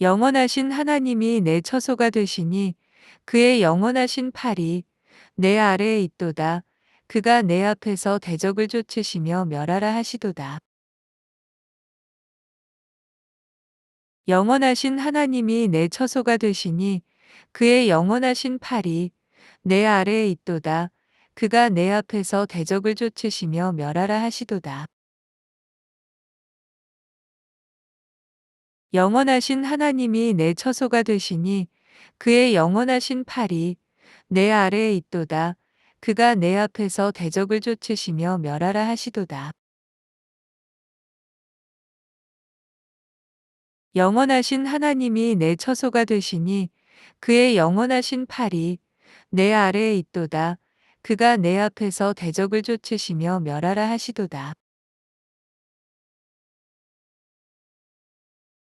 영원하신 하나님이 내 처소가 되시니 그의 영원하신 팔이 내 아래에 있도다. 그가 내 앞에서 대적을 쫓으시며 멸하라 하시도다. 영원하신 하나님이 내 처소가 되시니 그의 영원하신 팔이 내 아래에 있도다. 그가 내 앞에서 대적을 쫓으시며 멸하라 하시도다. 영원하신 하나님이 내 처소가 되시니 그의 영원하신 팔이 내 아래에 있도다. 그가 내 앞에서 대적을 쫓으시며 멸하라 하시도다. 영원하신 하나님이 내 처소가 되시니 그의 영원하신 팔이 내 아래에 있도다. 그가 내 앞에서 대적을 쫓으시며 멸하라 하시도다.